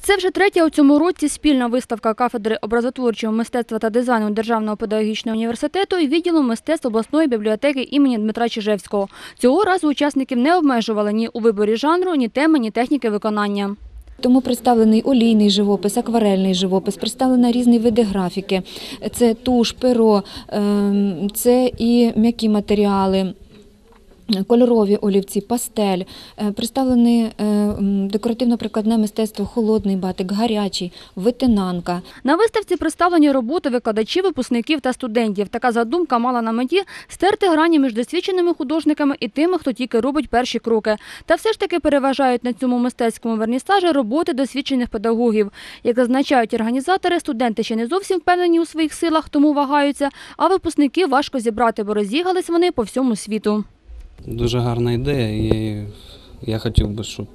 Це вже третя у цьому році спільна виставка кафедри образотворчого мистецтва та дизайну Державного педагогічного університету і відділу мистецтв обласної бібліотеки імені Дмитра Чижевського. Цього разу учасників не обмежували ні у виборі жанру, ні теми, ні техніки виконання. Тому представлений олійний живопис, акварельний живопис, представлені різні види графіки. Це туш, перо, ем, це і м'які матеріали. Кольорові олівці, пастель, Е, представлене декоративно-прикладне мистецтво, холодний батик, гарячий, витинанка. На виставці представлені роботи викладачів, випускників та студентів. Така задумка мала на меті стерти грані між досвідченими художниками і тими, хто тільки робить перші кроки. Та все ж таки переважають на цьому мистецькому верністажі роботи досвідчених педагогів. Як зазначають організатори, студенти ще не зовсім впевнені у своїх силах, тому вагаються, а випускники важко зібрати, бо роз'їхались вони по всьому світу. Дуже гарна ідея, і я хотів би, щоб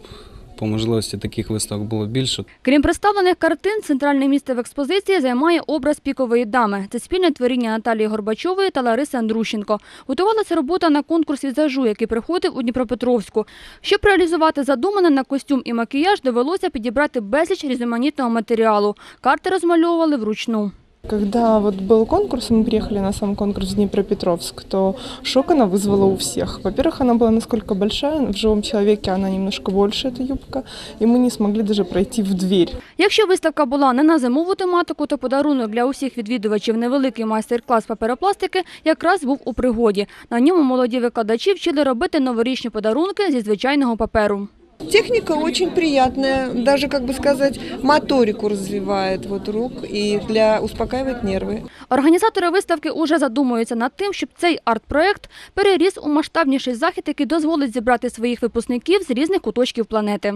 по можливості таких виставок було більше. Крім представлених картин, центральне місце в експозиції займає образ пікової дами. Це спільне творіння Наталії Горбачової та Лариси Андрущенко. Готувалася робота на конкурс візажу, який приходив у Дніпропетровську. Щоб реалізувати задумане на костюм і макіяж, довелося підібрати безліч різноманітного матеріалу. Карти розмальовували вручну. Когда вот был конкурс, мы приехали на сам конкурс в Днепропетровск, то шок она вызвала у всех. Во-первых, она была насколько большая, в живом человеке она немножко больше, эта юбка, и мы не смогли даже пройти в дверь. Якщо виставка була не на зимову тематику, то подарунок для усіх відвідувачів невеликий майстер-клас паперопластики якраз був у пригоді. На ньому молоді викладачі вчили робити новорічні подарунки зі звичайного паперу. Техника очень приятная, даже, как бы сказать, моторику развивает вот рук и для успокаивает нервы. Організатори виставки уже задумуються над тим, щоб цей арт-проект переріс у масштабніший захід, який дозволить зібрати своїх випускників з різних куточків планети.